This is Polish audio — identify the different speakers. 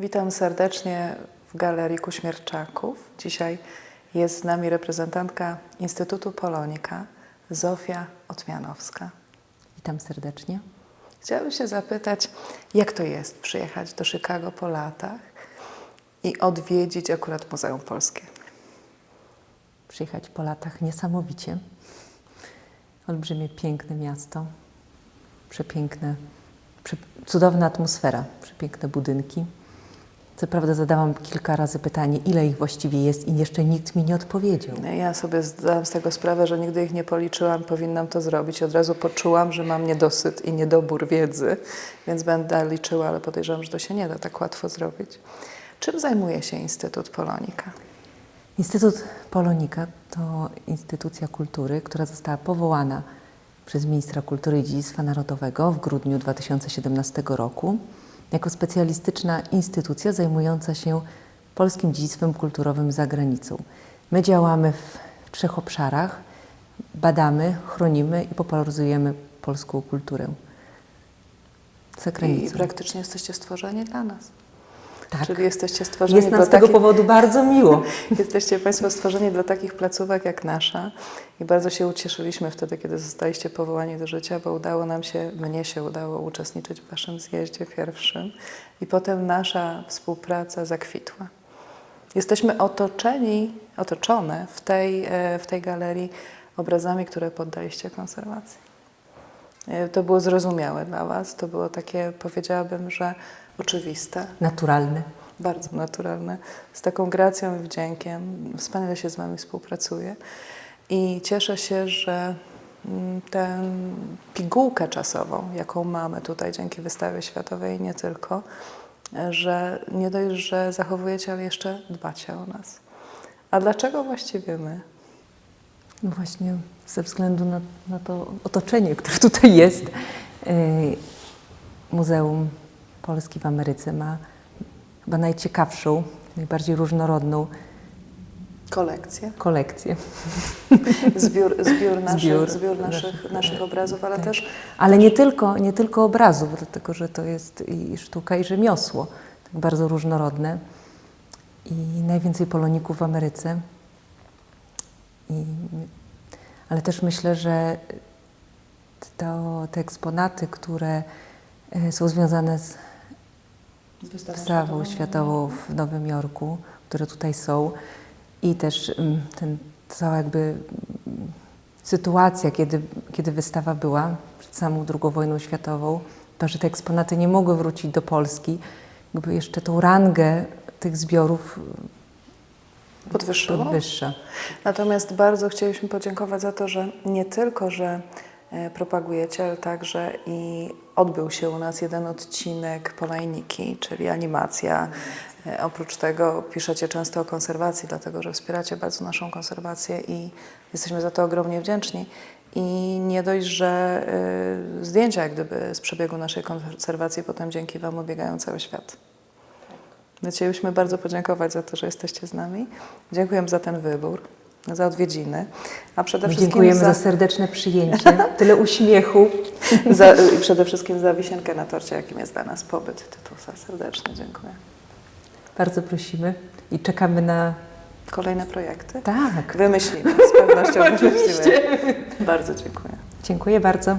Speaker 1: Witam serdecznie w Galerii Kuśmierczaków. Dzisiaj jest z nami reprezentantka Instytutu Polonika, Zofia Otmianowska.
Speaker 2: Witam serdecznie.
Speaker 1: Chciałabym się zapytać, jak to jest przyjechać do Chicago po latach i odwiedzić akurat Muzeum Polskie?
Speaker 2: Przyjechać po latach niesamowicie. Olbrzymie, piękne miasto, przepiękne, prze, cudowna atmosfera, przepiękne budynki. Co prawda zadałam kilka razy pytanie, ile ich właściwie jest i jeszcze nikt mi nie odpowiedział.
Speaker 1: Ja sobie zdałam z tego sprawę, że nigdy ich nie policzyłam, powinnam to zrobić. Od razu poczułam, że mam niedosyt i niedobór wiedzy, więc będę liczyła, ale podejrzewam, że to się nie da tak łatwo zrobić. Czym zajmuje się Instytut Polonika?
Speaker 2: Instytut Polonika to instytucja kultury, która została powołana przez ministra kultury i dziedzictwa narodowego w grudniu 2017 roku jako specjalistyczna instytucja zajmująca się polskim dziedzictwem kulturowym za granicą. My działamy w trzech obszarach: badamy, chronimy i popularyzujemy polską kulturę za
Speaker 1: I
Speaker 2: granicą.
Speaker 1: praktycznie jesteście stworzeni dla nas.
Speaker 2: Tak.
Speaker 1: Czyli jesteście stworzeni
Speaker 2: Jest nam
Speaker 1: dla
Speaker 2: z tego
Speaker 1: takich-
Speaker 2: powodu bardzo miło.
Speaker 1: Jesteście Państwo stworzeni dla takich placówek jak nasza i bardzo się ucieszyliśmy wtedy, kiedy zostaliście powołani do życia, bo udało nam się, mnie się udało uczestniczyć w Waszym zjeździe pierwszym i potem nasza współpraca zakwitła. Jesteśmy otoczeni, otoczone w tej, e, w tej galerii obrazami, które poddaliście konserwacji. E, To było zrozumiałe dla Was, to było takie, powiedziałabym, że oczywiste.
Speaker 2: Naturalny.
Speaker 1: Bardzo naturalne, z taką gracją i wdziękiem. Wspaniale się z Wami współpracuje i cieszę się, że mm, tę pigułkę czasową, jaką mamy tutaj dzięki wystawie światowej i nie tylko, e, że nie dość, że zachowujecie, ale jeszcze dbacie o nas. A dlaczego właściwie my?
Speaker 2: No właśnie ze względu na, na to otoczenie, które tutaj jest. Yy, Muzeum Polski w Ameryce ma chyba najciekawszą, najbardziej różnorodną
Speaker 1: Kolekcje,
Speaker 2: kolekcję.
Speaker 1: zbiór, zbiór, naszych,
Speaker 2: Zbiór
Speaker 1: zbiór naszych,
Speaker 2: naszych-
Speaker 1: naszych obrazów, ale
Speaker 2: tak.
Speaker 1: też
Speaker 2: Ale nie tylko, nie tylko obrazów, dlatego że to jest i sztuka, i rzemiosło. Tak bardzo różnorodne. I najwięcej poloników w Ameryce. Ale też myślę, że to, te eksponaty, które e, są związane z wystawą światową w Nowym Jorku, które tutaj są. I też mm, ten, cała jakby mm, sytuacja, kiedy, kiedy wystawa była przed samą II wojną światową, to, że te eksponaty nie mogły wrócić do Polski, jakby jeszcze tą rangę tych zbiorów
Speaker 1: podwyższyło.
Speaker 2: podwyższa.
Speaker 1: Natomiast bardzo chcieliśmy podziękować za to, że nie tylko, że e, propagujecie, ale także i odbył się u nas jeden odcinek Polajniki, czyli animacja. E, Oprócz tego piszecie często o konserwacji, dlatego że wspieracie bardzo naszą konserwację i jesteśmy za to ogromnie wdzięczni. I nie dość, że y, zdjęcia jak gdyby z przebiegu naszej konserwacji potem dzięki Wam obiegają cały świat. My chcielibyśmy bardzo podziękować za to, że jesteście z nami. Dziękujemy za ten wybór, za odwiedziny, a przede wszystkim
Speaker 2: Dziękujemy
Speaker 1: za,
Speaker 2: za serdeczne przyjęcie, tyle uśmiechu.
Speaker 1: za, i przede wszystkim za wisienkę na torcie, jakim jest dla nas pobyt Tytusa. Serdecznie dziękuję.
Speaker 2: Bardzo prosimy i czekamy na...
Speaker 1: Kolejne projekty?
Speaker 2: Tak,
Speaker 1: Wymyślimy, z pewnością wymyślimy. Bardzo dziękuję.
Speaker 2: dziękuję bardzo.